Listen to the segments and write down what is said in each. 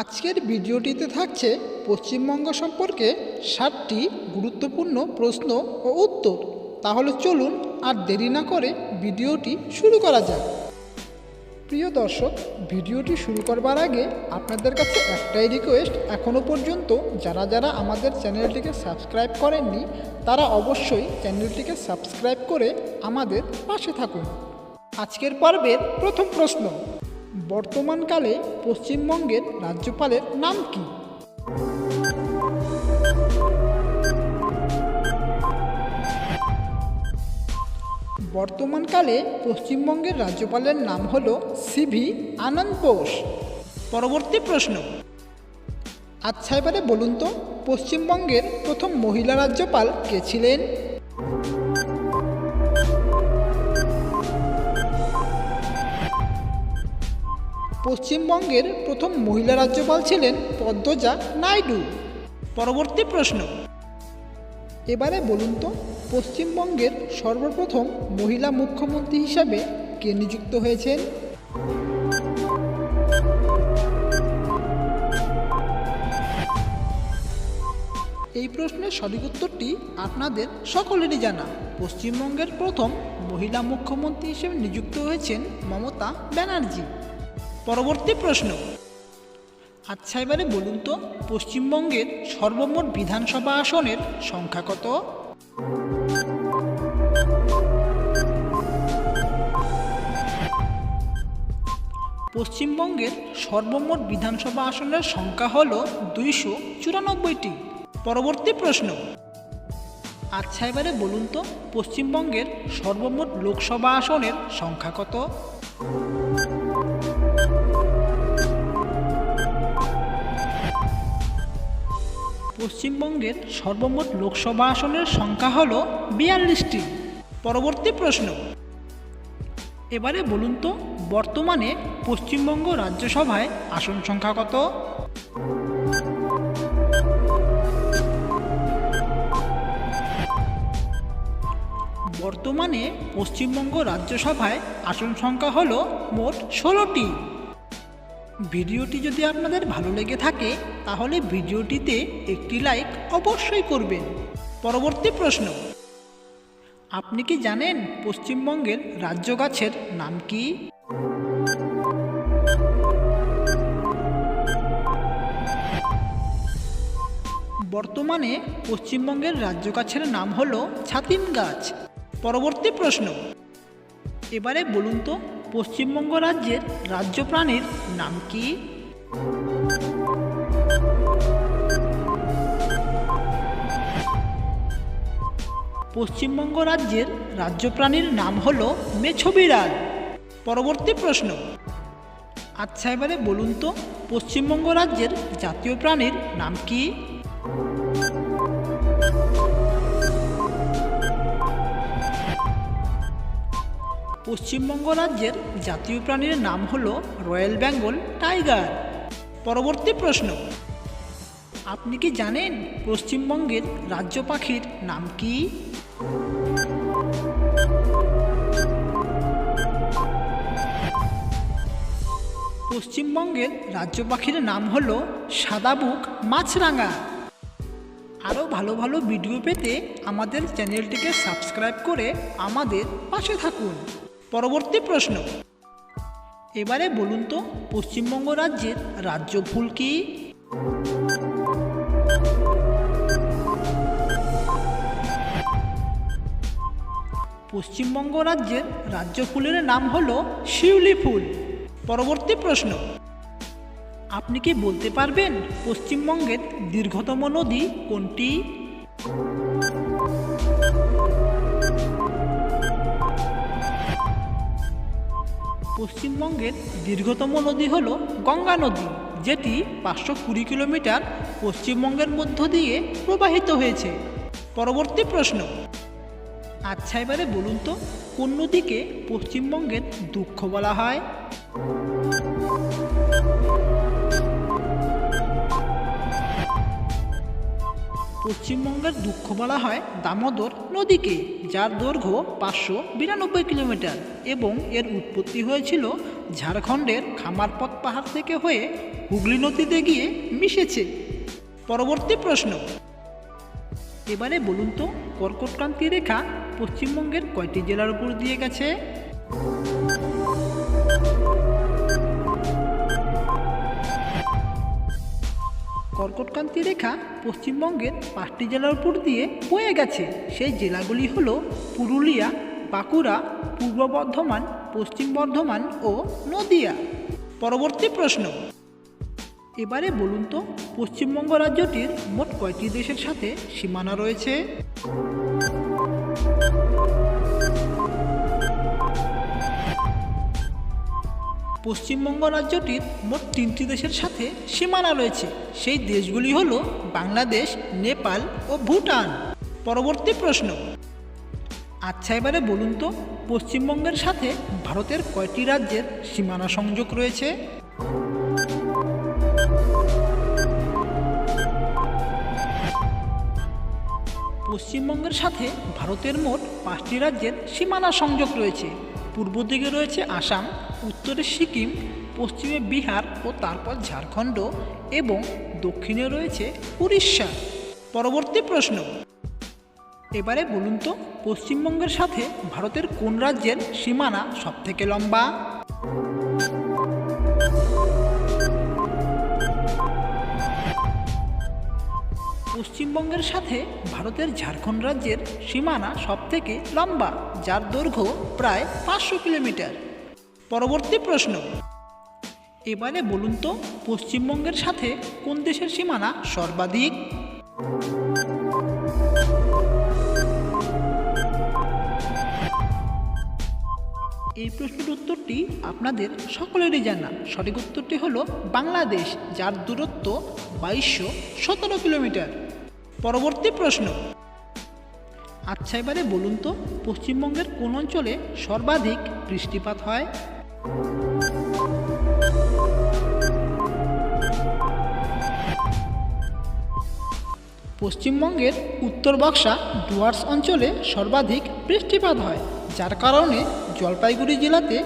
আজকের ভিডিওটিতে থাকছে পশ্চিমবঙ্গ সম্পর্কে ষাটটি গুরুত্বপূর্ণ প্রশ্ন ও উত্তর। তাহলে চলুন আর দেরি না করে ভিডিওটি শুরু করা যাক। প্রিয় দর্শক, ভিডিওটি শুরু করবার আগে আপনাদের কাছে একটাই রিকোয়েস্ট এখনও পর্যন্ত। যারা যারা আমাদের চ্যানেলটিকে সাবস্ক্রাইব করেননি, তারা অবশ্যই চ্যানেলটিকে সাবস্ক্রাইব করে আমাদের পাশে থাকুন। আজকের পর্বের প্রথম প্রশ্ন। বর্তমানকালে পশ্চিমবঙ্গের রাজ্যপালের নাম কি? বর্তমানকালে পশ্চিমবঙ্গের রাজ্যপালের নাম হল সিভি আনন্দ বোস। পরবর্তী প্রশ্ন। আচ্ছা এবারে বলুন তো, পশ্চিমবঙ্গের প্রথম মহিলা রাজ্যপাল কে ছিলেন? পশ্চিমবঙ্গের প্রথম মহিলা রাজ্যপাল ছিলেন পদ্মজা নাইডু। পরবর্তী প্রশ্ন। এবারে বলুন তো, পশ্চিমবঙ্গের সর্বপ্রথম মহিলা মুখ্যমন্ত্রী হিসাবে কে নিযুক্ত হয়েছেন? এই প্রশ্নের সঠিক উত্তরটি আপনাদের সকলেরই জানা। পশ্চিমবঙ্গের প্রথম মহিলা মুখ্যমন্ত্রী হিসেবে নিযুক্ত হয়েছেন মমতা ব্যানার্জি। পরবর্তী প্রশ্ন। আচ্ছা এবারে বলুন তো, পশ্চিমবঙ্গের সর্বমোট বিধানসভা আসনের সংখ্যা কত? পশ্চিমবঙ্গের সর্বমোট বিধানসভা আসনের সংখ্যা হল দুইশো চুরানব্বইটি। পরবর্তী প্রশ্ন। আচ্ছা এবারে বলুন তো, পশ্চিমবঙ্গের সর্বমোট লোকসভা আসনের সংখ্যা কত? পশ্চিমবঙ্গের সর্বমোট লোকসভা আসনের সংখ্যা হল বিয়াল্লিশটি। পরবর্তী প্রশ্ন। এবারে বলুন তো, বর্তমানে পশ্চিমবঙ্গ রাজ্যসভায় আসন সংখ্যা কত? বর্তমানে পশ্চিমবঙ্গ রাজ্যসভায় আসন সংখ্যা হল মোট ষোলোটি। ভিডিওটি যদি আপনাদের ভালো লেগে থাকে, তাহলে ভিডিওটিতে একটি লাইক অবশ্যই করবেন। পরবর্তী প্রশ্ন। আপনি কি জানেন পশ্চিমবঙ্গের রাজ্য গাছের নাম কি? বর্তমানে পশ্চিমবঙ্গের রাজ্য গাছের নাম হল ছাতিম গাছ। পরবর্তী প্রশ্ন। এবারে বলুন তো পশ্চিমবঙ্গ রাজ্যের রাজ্য প্রাণীর নাম কি? পশ্চিমবঙ্গ রাজ্যের রাজ্য প্রাণীর নাম হল মেছবিড়াল। পরবর্তী প্রশ্ন। আচ্ছা এবারে বলুন তো, পশ্চিমবঙ্গ রাজ্যের জাতীয় প্রাণীর নাম কি? পশ্চিমবঙ্গ রাজ্যের জাতীয় প্রাণীর নাম হল রয়্যাল বেঙ্গল টাইগার। পরবর্তী প্রশ্ন। আপনি কি জানেন পশ্চিমবঙ্গের রাজ্য পাখির নাম কি? পশ্চিমবঙ্গের রাজ্য পাখির নাম হল সাদাবুক মাছরাঙা। আরও ভালো ভালো ভিডিও পেতে আমাদের চ্যানেলটিকে সাবস্ক্রাইব করে আমাদের পাশে থাকুন। পরবর্তী প্রশ্ন। এবারে বলুন তো, পশ্চিমবঙ্গ রাজ্যের রাজ্য ফুল কি? পশ্চিমবঙ্গ রাজ্যের রাজ্য ফুলের নাম হল শিউলি ফুল। পরবর্তী প্রশ্ন। আপনি কি বলতে পারবেন পশ্চিমবঙ্গের দীর্ঘতম নদী কোনটি? পশ্চিমবঙ্গের দীর্ঘতম নদী হল গঙ্গা নদী, যেটি পাঁচশো কুড়ি কিলোমিটার পশ্চিমবঙ্গের মধ্য দিয়ে প্রবাহিত হয়েছে। পরবর্তী প্রশ্ন। আচ্ছা এবারে বলুন তো, কোন নদীকে পশ্চিমবঙ্গের দুঃখ বলা হয়? পশ্চিমবঙ্গের দুঃখ বলা হয় দামোদর নদীকে, যার দৈর্ঘ্য পাঁচশো বিরানব্বই কিলোমিটার এবং এর উৎপত্তি হয়েছিল ঝাড়খণ্ডের খামারপথ পাহাড় থেকে হয়ে হুগলি নদীতে গিয়ে মিশেছে। পরবর্তী প্রশ্ন। এবারে বলুন তো, কর্কটক্রান্তি রেখা পশ্চিমবঙ্গের কয়টি জেলার উপর দিয়ে গেছে? কর্কটক্রান্তি রেখা পশ্চিমবঙ্গের পাঁচটি জেলার উপর দিয়ে বয়ে গেছে। সেই জেলাগুলি হল পুরুলিয়া, বাঁকুড়া, পূর্ব বর্ধমান, পশ্চিম বর্ধমান ও নদিয়া। পরবর্তী প্রশ্ন। এবারে বলুন তো, পশ্চিমবঙ্গ রাজ্যটির মোট কয়টি দেশের সাথে সীমানা রয়েছে? পশ্চিমবঙ্গ রাজ্যটির মোট তিনটি দেশের সাথে সীমানা রয়েছে। সেই দেশগুলি হল বাংলাদেশ, নেপাল ও ভুটান। পরবর্তী প্রশ্ন। আচ্ছা এবারে বলুন তো, পশ্চিমবঙ্গের সাথে ভারতের কয়টি রাজ্যের সীমানা সংযোগ রয়েছে? পশ্চিমবঙ্গের সাথে ভারতের মোট পাঁচটি রাজ্যের সীমানা সংযোগ রয়েছে। পূর্ব দিকে রয়েছে আসাম, উত্তরে সিকিম, পশ্চিমে বিহার ও তারপর ঝাড়খণ্ড এবং দক্ষিণে রয়েছে উড়িষ্যা। পরবর্তী প্রশ্ন। এবারে বলুন তো, পশ্চিমবঙ্গের সাথে ভারতের কোন রাজ্যের সীমানা সবথেকে লম্বা? পশ্চিমবঙ্গের সাথে ভারতের ঝাড়খণ্ড রাজ্যের সীমানা সবথেকে লম্বা, যার দৈর্ঘ্য প্রায় পাঁচশো কিলোমিটার। পরবর্তী প্রশ্ন। এবারে বলুন তো, পশ্চিমবঙ্গের সাথে কোন দেশের সীমানা সর্বাধিক? এই প্রশ্নের উত্তরটি আপনাদের সকলেরই জানা। সঠিক উত্তরটি হলো বাংলাদেশ, যার দূরত্ব বাইশশো সতেরো কিলোমিটার। পরবর্তী প্রশ্ন। আচ্ছা এবারে বলুন তো, পশ্চিমবঙ্গের কোন অঞ্চলে সর্বাধিক বৃষ্টিপাত হয়? পশ্চিমবঙ্গের উত্তর বক্সা ডুয়ার্স অঞ্চলে সর্বাধিক বৃষ্টিপাত হয়, যার কারণে জলপাইগুড়ি জেলাতে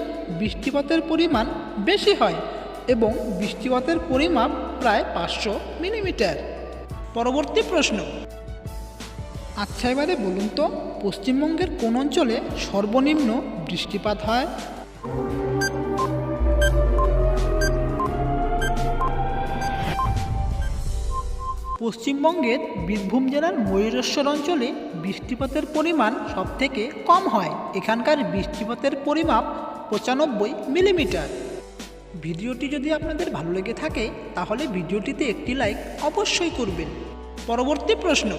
বৃষ্টিপাতের পরিমাণ বেশি হয় এবং বৃষ্টিপাতের পরিমাপ প্রায় পাঁচশো মিলিমিটার। পরবর্তী প্রশ্ন। আচ্ছা এবারে বলুন তো, পশ্চিমবঙ্গের কোন অঞ্চলে সর্বনিম্ন বৃষ্টিপাত হয়? পশ্চিমবঙ্গের বীরভূম জেলার ময়ূরেশ্বর অঞ্চলে বৃষ্টিপাতের পরিমাণ সবথেকে কম হয়। এখানকার বৃষ্টিপাতের পরিমাপ পঁচানব্বই মিলিমিটার। ভিডিওটি যদি আপনাদের ভালো লেগে থাকে, তাহলে ভিডিওটিতে একটি লাইক অবশ্যই করবেন। পরবর্তী প্রশ্ন।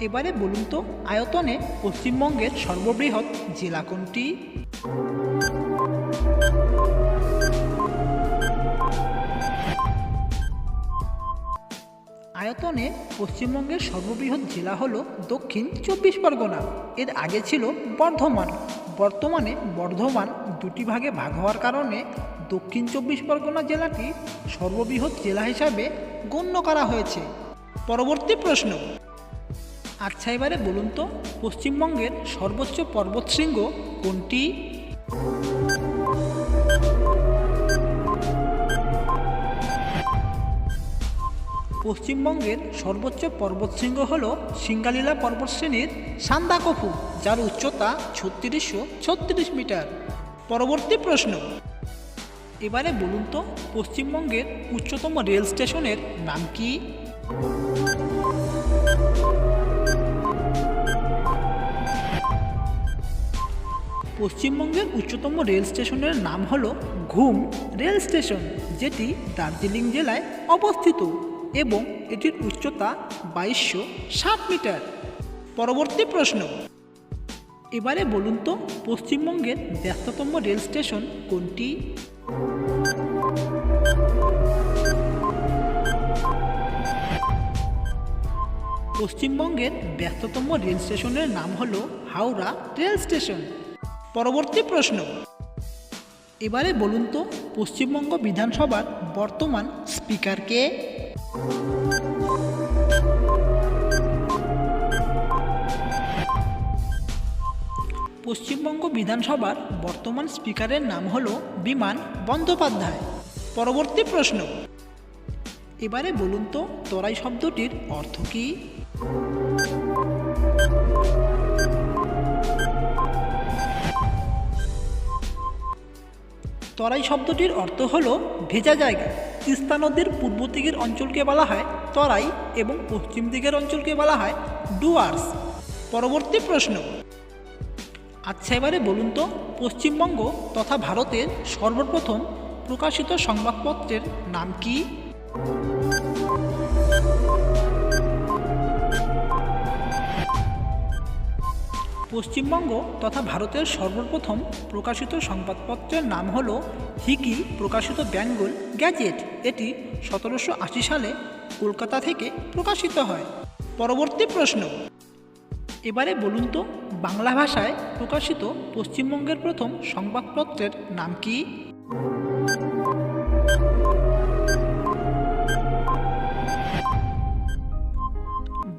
এবারে বলুন তো, আয়তনে পশ্চিমবঙ্গের সর্ববৃহৎ জেলা কোনটি? আয়তনে পশ্চিমবঙ্গের সর্ববৃহৎ জেলা হল দক্ষিণ চব্বিশ পরগনা। এর আগে ছিল বর্ধমান। বর্তমানে বর্ধমান দুটি ভাগে ভাগ হওয়ার কারণে দক্ষিণ চব্বিশ পরগনা জেলাটি সর্ববৃহৎ জেলা হিসাবে গণ্য করা হয়েছে। পরবর্তী প্রশ্ন। আচ্ছা এবারে বলুন তো, পশ্চিমবঙ্গের সর্বোচ্চ পর্বতশৃঙ্গ কোনটি? পশ্চিমবঙ্গের সর্বোচ্চ পর্বতশৃঙ্গ হল সিঙ্গালীলা পর্বতশ্রেণীর সান্দাকফু, যার উচ্চতা ছত্রিশশো ছত্রিশ মিটার। পরবর্তী প্রশ্ন। এবারে বলুন তো, পশ্চিমবঙ্গের উচ্চতম রেল স্টেশনের নাম কি? পশ্চিমবঙ্গের উচ্চতম রেল স্টেশনের নাম হল ঘুম রেল স্টেশন, যেটি দার্জিলিং জেলায় অবস্থিত এবং এটির উচ্চতা বাইশশো ষাট মিটার। পরবর্তী প্রশ্ন। এবারে বলুন তো, পশ্চিমবঙ্গের ব্যস্ততম রেল স্টেশন কোনটি? পশ্চিমবঙ্গের ব্যস্ততম রেল স্টেশনের নাম হল হাওড়া রেল স্টেশন। পরবর্তী প্রশ্ন। এবারে বলুন তো, পশ্চিমবঙ্গ বিধানসভার বর্তমান স্পিকার কে? পশ্চিমবঙ্গ বিধানসভার বর্তমান স্পিকারের নাম হল বিমান বন্দ্যোপাধ্যায়। পরবর্তী প্রশ্ন। এবারে বলুন তো, তরাই শব্দটির অর্থ কী? তরাই শব্দটির অর্থ হল ভেজা জায়গা। তিস্তা নদীর পূর্ব দিকের অঞ্চলকে বলা হয় তরাই এবং পশ্চিম দিকের অঞ্চলকে বলা হয় ডুয়ার্স। পরবর্তী প্রশ্ন। আচ্ছা এবারে বলুন তো, পশ্চিমবঙ্গ তথা ভারতের সর্বপ্রথম প্রকাশিত সংবাদপত্রের নাম কি? পশ্চিমবঙ্গ তথা ভারতের সর্বপ্রথম প্রকাশিত সংবাদপত্রের নাম হল হিকি প্রকাশিত বেঙ্গল গ্যাজেট। এটি সতেরোশো আশি সালে কলকাতা থেকে প্রকাশিত হয়। পরবর্তী প্রশ্ন। এবারে বলুন তো, বাংলা ভাষায় প্রকাশিত পশ্চিমবঙ্গের প্রথম সংবাদপত্রের নাম কি?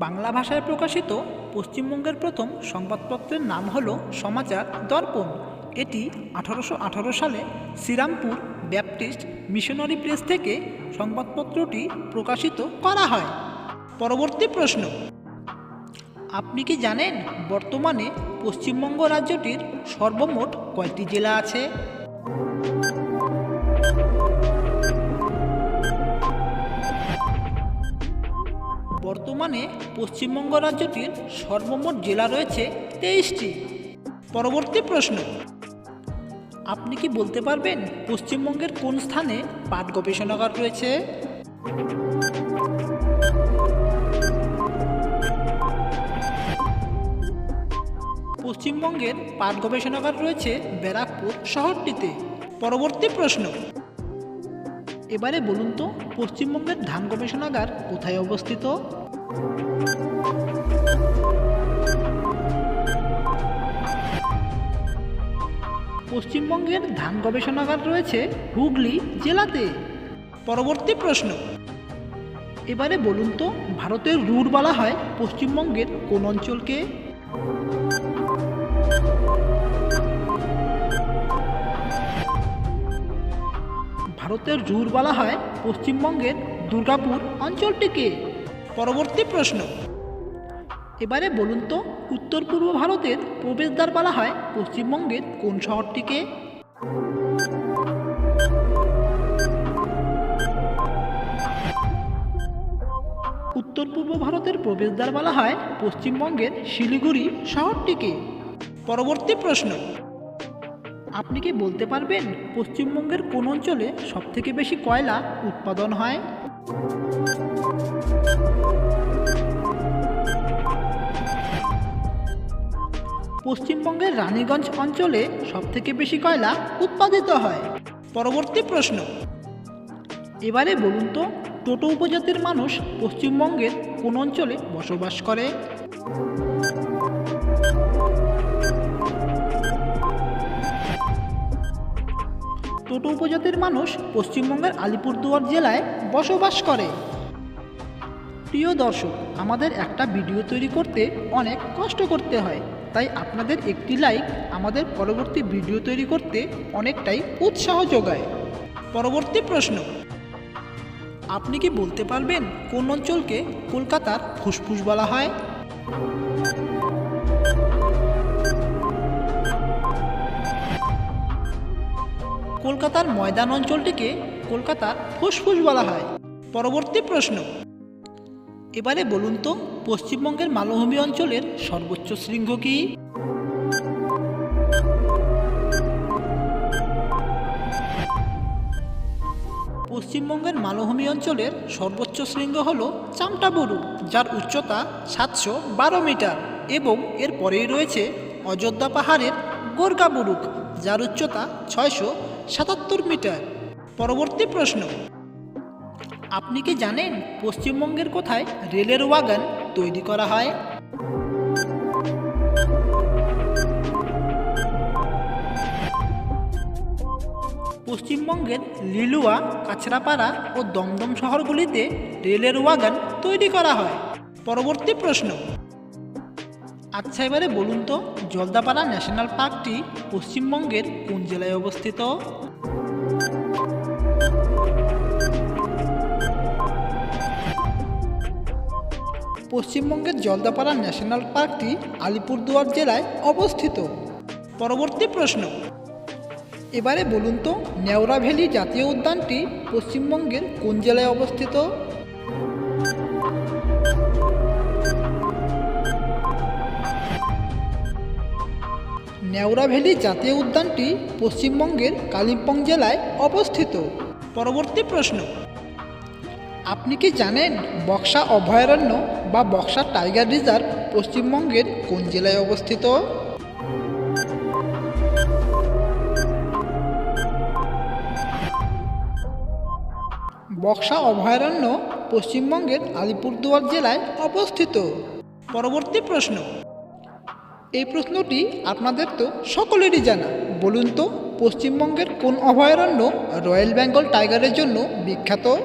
বাংলা ভাষায় প্রকাশিত পশ্চিমবঙ্গের প্রথম সংবাদপত্রের নাম হল সমাচার দর্পণ। এটি আঠারোশো আঠারো সালে শ্রীরামপুর ব্যাপটিস্ট মিশনারি প্রেস থেকে সংবাদপত্রটি প্রকাশিত করা হয়। পরবর্তী প্রশ্ন। আপনি কি জানেন বর্তমানে পশ্চিমবঙ্গ রাজ্যটির সর্বমোট কয়টি জেলা আছে? বর্তমানে পশ্চিমবঙ্গ রাজ্যটির সর্বমোট জেলা রয়েছে তেইশটি। পরবর্তী প্রশ্ন, আপনি কি বলতে পারবেন পশ্চিমবঙ্গের কোন স্থানে পাট গবেষণাগার রয়েছে? পশ্চিমবঙ্গের পাট গবেষণাগার রয়েছে ব্যারাকপুর শহরটিতে। পরবর্তী প্রশ্ন, এবারে বলুন তো, পশ্চিমবঙ্গের ধান গবেষণাগার কোথায় অবস্থিত? পশ্চিমবঙ্গের ধান গবেষণাগার রয়েছে হুগলি জেলাতে। পরবর্তী প্রশ্ন। এবারে বলুন তো, ভারতের রুট বলা হয় পশ্চিমবঙ্গের কোন অঞ্চলকে? ভারতের জুর বলা হয় পশ্চিমবঙ্গের দুর্গাপুর অঞ্চলটিকে। পরবর্তী প্রশ্ন। এবারে বলুন তো, উত্তর পূর্ব ভারতের প্রবেশদ্বার বলা হয় পশ্চিমবঙ্গের কোন শহরটিকে? উত্তর পূর্ব ভারতের প্রবেশদ্বার বলা হয় পশ্চিমবঙ্গের শিলিগুড়ি শহরটিকে। পরবর্তী প্রশ্ন। আপনি কি বলতে পারবেন পশ্চিমবঙ্গের কোন অঞ্চলে সবথেকে বেশি কয়লা উৎপাদন হয়? পশ্চিমবঙ্গের রানীগঞ্জ অঞ্চলে সবথেকে বেশি কয়লা উৎপাদিত হয়? পরবর্তী প্রশ্ন। এবারে বলুন তো টোটো উপজাতির মানুষ পশ্চিমবঙ্গের কোন অঞ্চলে বসবাস করে? টোটো উপজাতির মানুষ পশ্চিমবঙ্গের আলিপুরদুয়ার জেলায় বসবাস করে। প্রিয় দর্শক আমাদের একটা ভিডিও তৈরি করতে অনেক কষ্ট করতে হয়। তাই আপনাদের একটি লাইক আমাদের পরবর্তী ভিডিও তৈরি করতে অনেকটাই উৎসাহ যোগায়। পরবর্তী প্রশ্ন। আপনি কি বলতে পারবেন কোন অঞ্চলকে কলকাতার ফুসফুস বলা হয়? কলকাতার ময়দান অঞ্চলটিকে কলকাতার ফুসফুস বলা হয়। পরবর্তী প্রশ্ন। এবারে বলুন তো, পশ্চিমবঙ্গের মালভূমি অঞ্চলের সর্বোচ্চ শৃঙ্গ কি? পশ্চিমবঙ্গের মালভূমি অঞ্চলের সর্বোচ্চ শৃঙ্গ হল চামটাবুরু, যার উচ্চতা সাতশো বারো মিটার এবং এর পরেই রয়েছে অযোধ্যা পাহাড়ের গোর্গা বুরুক যার উচ্চতা ছয়শো সাতাত্তর মিটার। পরবর্তী প্রশ্ন আপনি কি জানেন পশ্চিমবঙ্গের কোথায় রেলের ওয়াগন তৈরি করা হয়? পশ্চিমবঙ্গের লিলুয়া, কাছড়াপাড়া ও দমদম শহরগুলিতে রেলের ওয়াগন তৈরি করা হয়। পরবর্তী প্রশ্ন। আচ্ছা এবারে বলুন তো, জলদাপাড়া ন্যাশনাল পার্কটি পশ্চিমবঙ্গের কোন জেলায় অবস্থিত? পশ্চিমবঙ্গের জলদাপাড়া ন্যাশনাল পার্কটি আলিপুরদুয়ার জেলায় অবস্থিত। পরবর্তী প্রশ্ন। এবারে বলুন তো নেওরা ভ্যালি জাতীয় উদ্যানটি পশ্চিমবঙ্গের কোন জেলায় অবস্থিত? নেওরা ভ্যালি জাতীয় উদ্যানটি পশ্চিমবঙ্গের কালিম্পং জেলায় অবস্থিত। পরবর্তী প্রশ্ন। আপনি কি জানেন বক্সা অভয়ারণ্য বা বক্সা টাইগার রিজার্ভ পশ্চিমবঙ্গের কোন জেলায় অবস্থিত? বক্সা অভয়ারণ্য পশ্চিমবঙ্গের আলিপুরদুয়ার জেলায় অবস্থিত। পরবর্তী প্রশ্ন। এই প্রশ্নটি আপনাদের তো সকলেরই জানা। বলুন তো, পশ্চিমবঙ্গের কোন অভয়ারণ্য রয়্যাল বেঙ্গল টাইগারের জন্য বিখ্যাত?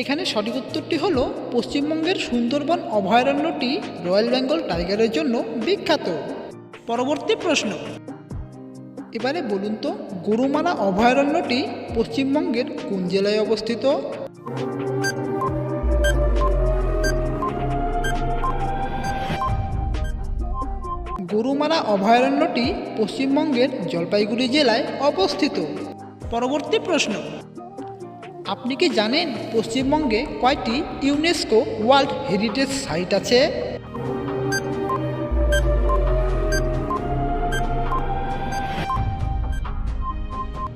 এখানে সঠিক উত্তরটি হল পশ্চিমবঙ্গের সুন্দরবন অভয়ারণ্যটি রয়্যাল বেঙ্গল টাইগারের জন্য বিখ্যাত। পরবর্তী প্রশ্ন। এবারে বলুন তো, গরুমারা অভয়ারণ্যটি পশ্চিমবঙ্গের কোন জেলায় অবস্থিত? গরুমারা অভয়ারণ্যটি পশ্চিমবঙ্গের জলপাইগুড়ি জেলায় অবস্থিত। পরবর্তী প্রশ্ন। আপনি কি জানেন পশ্চিমবঙ্গে কয়টি ইউনেস্কো ওয়ার্ল্ড হেরিটেজ সাইট আছে?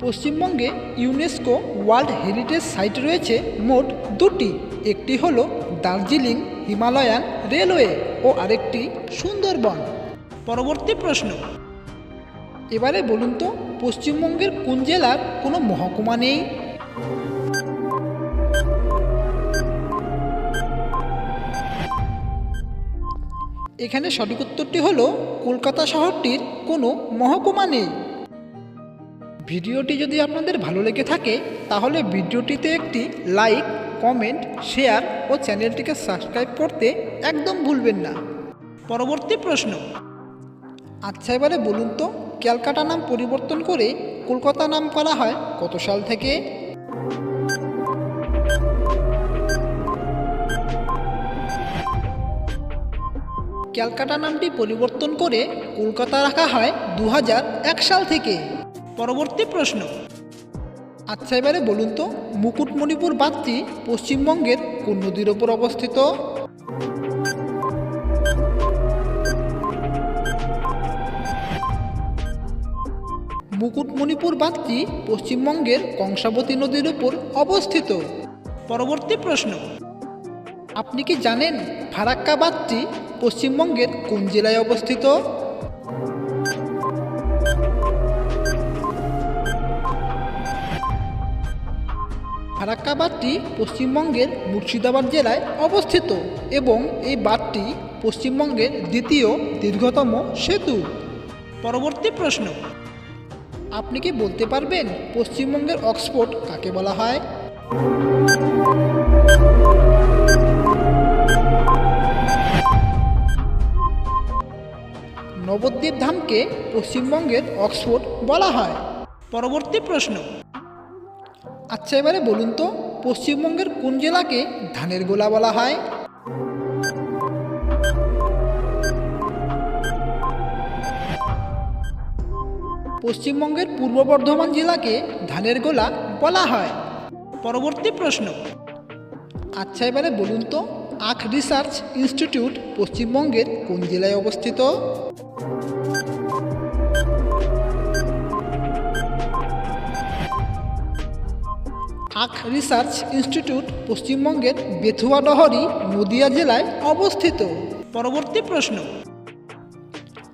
পশ্চিমবঙ্গে ইউনেস্কো ওয়ার্ল্ড হেরিটেজ সাইট রয়েছে মোট দুটি। একটি হল দার্জিলিং হিমালয়ান রেলওয়ে ও আরেকটি সুন্দরবন। পরবর্তী প্রশ্ন। এবারে বলুন তো, পশ্চিমবঙ্গের কোন জেলার কোনো মহকুমা নেই? এখানে সঠিক উত্তরটি হল, কলকাতা শহরটির কোনো মহকুমা নেই। ভিডিওটি যদি আপনাদের ভালো লেগে থাকে, তাহলে ভিডিওটিতে একটি লাইক, কমেন্ট, শেয়ার ও চ্যানেলটিকে সাবস্ক্রাইব করতে একদম ভুলবেন না। পরবর্তী প্রশ্ন। আচ্ছা এবারে বলুন তো, ক্যালকাটা নাম পরিবর্তন করে কলকাতা নাম করা হয় কত সাল থেকে? ক্যালকাটা নামটি পরিবর্তন করে কলকাতা রাখা হয় দু হাজার এক সাল থেকে। পরবর্তী প্রশ্ন। আচ্ছা এবারে বলুন তো, মুকুটমণিপুর বাঁধটি পশ্চিমবঙ্গের কোন নদীর ওপর অবস্থিত? মুকুটমণিপুর বাঁধটি পশ্চিমবঙ্গের কংসাবতী নদীর উপর অবস্থিত। পরবর্তী প্রশ্ন। আপনি কি জানেন ফারাক্কা বাঁধটি পশ্চিমবঙ্গের কোন জেলায় অবস্থিত? ফারাক্কা বাঁধটি পশ্চিমবঙ্গের মুর্শিদাবাদ জেলায় অবস্থিত এবং এই বাঁধটি পশ্চিমবঙ্গের দ্বিতীয় দীর্ঘতম সেতু। পরবর্তী প্রশ্ন। আপনি কি বলতে পারবেন পশ্চিমবঙ্গের অক্সফোর্ড কাকে বলা হয়? নবদ্বীপ ধামকে পশ্চিমবঙ্গের অক্সফোর্ড বলা হয়। পরবর্তী প্রশ্ন। আচ্ছা এবারে বলুন তো, পশ্চিমবঙ্গের কোন জেলাকে ধানের গোলা বলা হয়? পশ্চিমবঙ্গের পূর্ব বর্ধমান জেলাকে ধানের গোলা বলা হয়। পরবর্তী প্রশ্ন। আচ্ছা এবারে বলুন তো, আখ রিসার্চ ইনস্টিটিউট পশ্চিমবঙ্গের কোন জেলায় অবস্থিত? আখ রিসার্চ ইনস্টিটিউট পশ্চিমবঙ্গের বেথুয়াডহরি নদিয়া জেলায় অবস্থিত। পরবর্তী প্রশ্ন।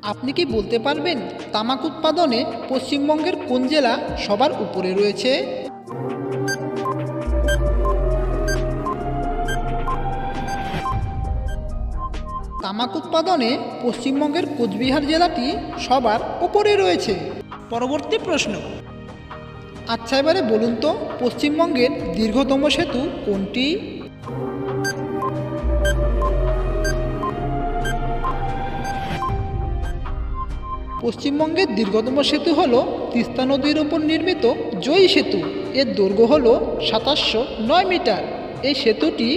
আপনি কি বলতে পারবেন তামাক উৎপাদনে পশ্চিমবঙ্গের কোন জেলা সবার উপরে রয়েছে? তামাক উৎপাদনে পশ্চিমবঙ্গের কোচবিহার জেলাটি সবার উপরে রয়েছে। পরবর্তী প্রশ্ন। আচ্ছা এবারে বলুন তো, পশ্চিমবঙ্গের দীর্ঘতম সেতু কোনটি? পশ্চিমবঙ্গের দীর্ঘতম সেতু হল তিস্তা নদীর উপর নির্মিত জয়ী সেতু। এর দৈর্ঘ্য হল সাতাশশো নয় মিটার। এই সেতুটি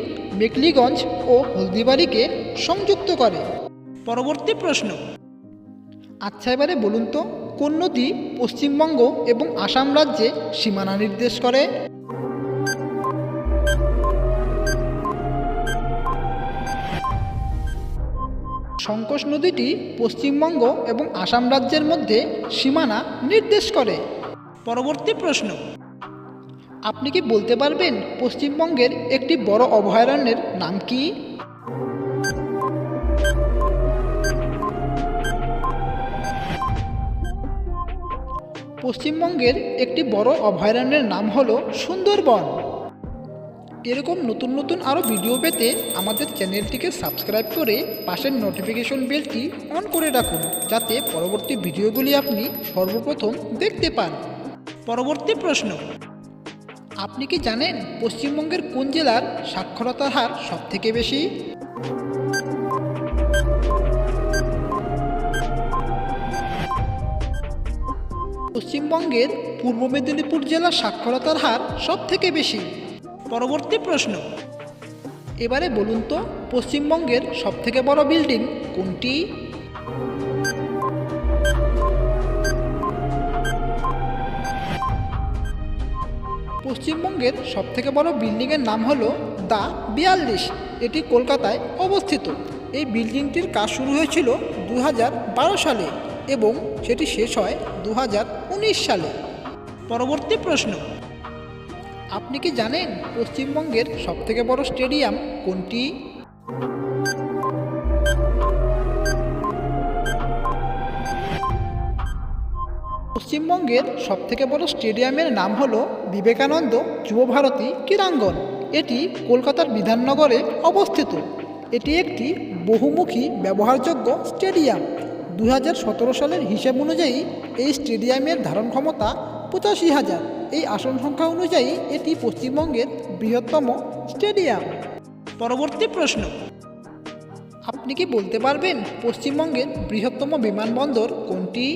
মেকলিগঞ্জ ও হলদিবাড়িকে সংযুক্ত করে। পরবর্তী প্রশ্ন। আচ্ছা এবারে বলুন তো কোন নদী পশ্চিমবঙ্গ এবং আসাম রাজ্যে সীমানা নির্দেশ করে। সংকোষ নদীটি পশ্চিমবঙ্গ এবং আসাম রাজ্যের মধ্যে সীমানা নির্দেশ করে। পরবর্তী প্রশ্ন, আপনি কি বলতে পারবেন পশ্চিমবঙ্গের একটি বড় অভয়ারণ্যের নাম কি? পশ্চিমবঙ্গের একটি বড় অভয়ারণ্যের নাম হলো সুন্দরবন। এরকম নতুন নতুন আরও ভিডিও পেতে আমাদের চ্যানেলটিকে সাবস্ক্রাইব করে পাশের নোটিফিকেশন বেলটি অন করে রাখুন, যাতে পরবর্তী ভিডিওগুলি আপনি সর্বপ্রথম দেখতে পান। পরবর্তী প্রশ্ন, আপনি কি জানেন পশ্চিমবঙ্গের কোন জেলার সাক্ষরতার হার সবথেকে বেশি? পশ্চিমবঙ্গের পূর্ব মেদিনীপুর জেলার সাক্ষরতার হার সব থেকে বেশি। পরবর্তী প্রশ্ন। এবারে বলুন তো, পশ্চিমবঙ্গের সবথেকে বড় বিল্ডিং কোনটি? পশ্চিমবঙ্গের সবথেকে বড় বিল্ডিংয়ের নাম হলো দ্য বিয়াল্লিশ। এটি কলকাতায় অবস্থিত। এই বিল্ডিংটির কাজ শুরু হয়েছিল দু হাজার বারো সালে। এবং সেটি শেষ হয় দু হাজার উনিশ সালে। পরবর্তী প্রশ্ন, আপনি কি জানেন পশ্চিমবঙ্গের সবথেকে বড় স্টেডিয়াম কোনটি? পশ্চিমবঙ্গের সবথেকে বড় স্টেডিয়ামের নাম হলো বিবেকানন্দ যুবভারতী ক্রীড়াঙ্গন। এটি কলকাতার বিধাননগরে অবস্থিত। এটি একটি বহুমুখী ব্যবহারযোগ্য স্টেডিয়াম। দু হাজার সতেরো সালের হিসেব অনুযায়ী এই স্টেডিয়ামের ধারণ ক্ষমতা পঁচাশি হাজার। এই আসন সংখ্যা অনুযায়ী এটি পশ্চিমবঙ্গের বৃহত্তম স্টেডিয়াম। পরবর্তী প্রশ্ন। আপনি কি বলতে পারবেন পশ্চিমবঙ্গের বৃহত্তম বিমানবন্দর কোনটি?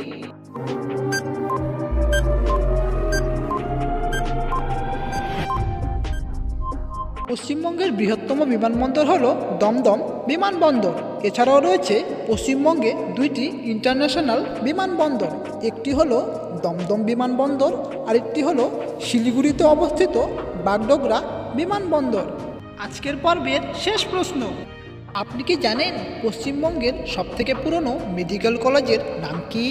পশ্চিমবঙ্গের বৃহত্তম বিমানবন্দর হল দমদম বিমানবন্দর। এছাড়াও রয়েছে পশ্চিমবঙ্গে দুইটি ইন্টারন্যাশনাল বিমানবন্দর। একটি হল দমদম বিমানবন্দর, আরেকটি হল শিলিগুড়িতে অবস্থিত বাগডোগরা বিমানবন্দর। আজকের পর্বের শেষ প্রশ্ন, আপনি কি জানেন পশ্চিমবঙ্গের সবথেকে পুরনো মেডিকেল কলেজের নাম কি?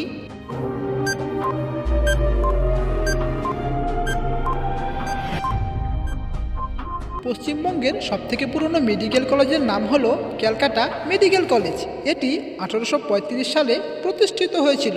পশ্চিমবঙ্গের সবথেকে পুরনো মেডিকেল কলেজের নাম হল ক্যালকাটা মেডিকেল কলেজ। এটি আঠারোশো পঁয়ত্রিশ সালে প্রতিষ্ঠিত হয়েছিল।